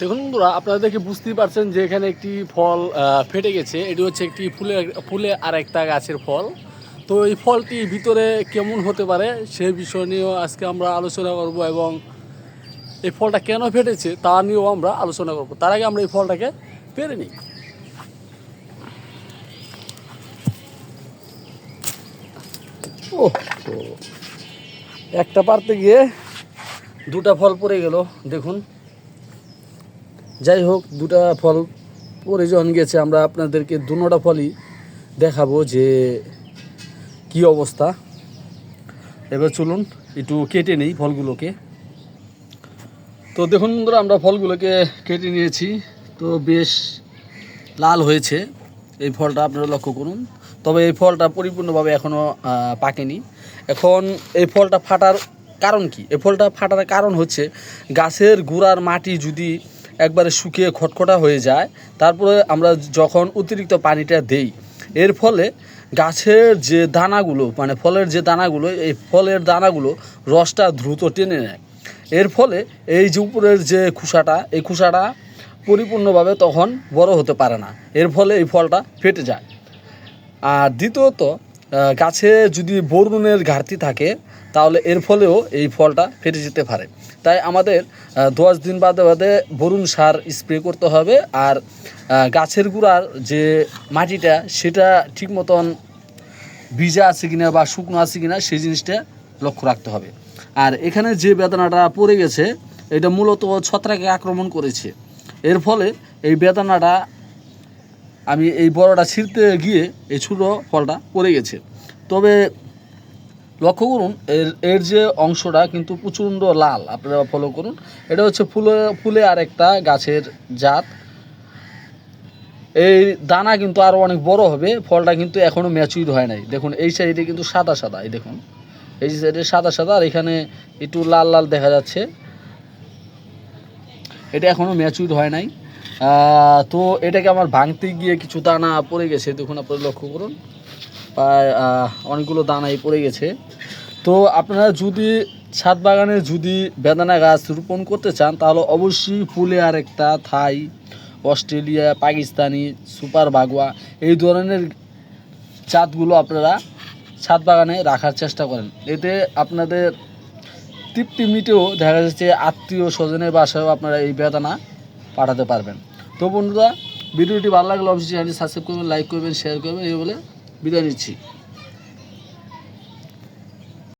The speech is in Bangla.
দেখুন বন্ধুরা, আপনারা দেখে বুঝতেই পারছেন যে এখানে একটি ফল ফেটে গেছে। এটি হচ্ছে একটি ফুলের, ফুলে আর একটা গাছের ফল। তো এই ফলটি ভিতরে কেমন হতে পারে সে বিষয় নিয়েও আজকে আমরা আলোচনা করব এবং এই ফলটা কেন ফেটেছে তা নিয়েও আমরা আলোচনা করব। তার আগে আমরা এই ফলটাকে পেরে নিই। ও একটা পারতে গিয়ে দুটা ফল পড়ে গেল, দেখুন। যাই হোক, দুটা ফল পরে যখন গেছে, আমরা আপনাদেরকে দুটা ফলই দেখাবো যে কি অবস্থা। এবার চলুন, একটু কেটে নেই ফলগুলোকে। তো দেখুন বন্ধুরা, আমরা ফলগুলোকে কেটে নিয়েছি। তো বেশ লাল হয়েছে। এই ফলটা আপনারা লক্ষ্য করুন। তবে এই ফলটা পরিপূর্ণভাবে এখনও পাকেনি। এখন এই ফলটা ফাটার কারণ কি? এই ফলটা ফাটার কারণ হচ্ছে গাছের গুড়ার মাটি যদি একবারে শুকিয়ে খটখটা হয়ে যায়। তারপরে আমরা যখন অতিরিক্ত পানিটা দেই, এর ফলে গাছের যে দানাগুলো মানে ফলের যে দানাগুলো, এই ফলের দানাগুলো রসটা দ্রুত টেনে নেয়। এর ফলে এই যে উপরের যে খোসাটা, এই খোসাটা পরিপূর্ণভাবে তখন বড় হতে পারে না। এর ফলে এই ফলটা ফেটে যায়। আর দ্বিতীয়ত গাছে যদি বরুণের ঘাটতি থাকে, তাহলে এর ফলেও এই ফলটা ফেটে যেতে পারে। তাই আমাদের দশ দিন বাদে বাদে বরুণ সার স্প্রে করতে হবে আর গাছের গুঁড়ার যে মাটিটা, সেটা ঠিক মতন ভিজা আছে কিনা বা শুকনো আছে কিনা, সেই জিনিসটা লক্ষ্য রাখতে হবে। আর এখানে যে বেদনাটা পড়ে গেছে, এটা মূলত ছত্রাকে আক্রমণ করেছে। এর ফলে এই বেদনাটা আমি এই বড়টা ছিঁড়তে গিয়ে এই ছোটো ফলটা পড়ে গেছে। তবে লক্ষ্য করুন, এর এর যে অংশটা কিন্তু প্রচণ্ড লাল। আপনারা ফলো করুন। এটা হচ্ছে ফুলে ফুলে আর একটা গাছের জাত। এই দানা কিন্তু আরও অনেক বড় হবে। ফলটা কিন্তু এখনও ম্যাচুর হয় নাই। দেখুন, এই সাইডে কিন্তু সাদা সাদা, এই দেখুন। এই সাইডে সাদা সাদা, আর এখানে একটু লাল লাল দেখা যাচ্ছে। এটা এখনও ম্যাচুর হয় নাই। তো এটাকে আমার ভাঙতে গিয়ে কিছু দানা পড়ে গেছে দেখুন আপনারা লক্ষ্য করুন। প্রায় অনেকগুলো দানাই পড়ে গেছে। তো আপনারা যদি ছাদ বাগানে যদি বেদানা গাছ রোপণ করতে চান, তাহলে অবশ্যই ফুলে আর একটা থাই, অস্ট্রেলিয়া, পাকিস্তানি, সুপার বাগুয়া, এই ধরনের চাঁদগুলো আপনারা ছাদ বাগানে রাখার চেষ্টা করেন। এতে আপনাদের তৃপ্তি মিটেও দেখা যাচ্ছে আত্মীয় স্বজনের বাসায়ও আপনারা এই বেদানা পাঠাতে পারবেন। তো বন্ধুরা, ভিডিওটি ভালো লাগলে অবশ্যই চ্যানেলটি সাবস্ক্রাইব করবেন, লাইক করবেন শেয়ার করবেন, এই বলে বিদায় নিচ্ছি।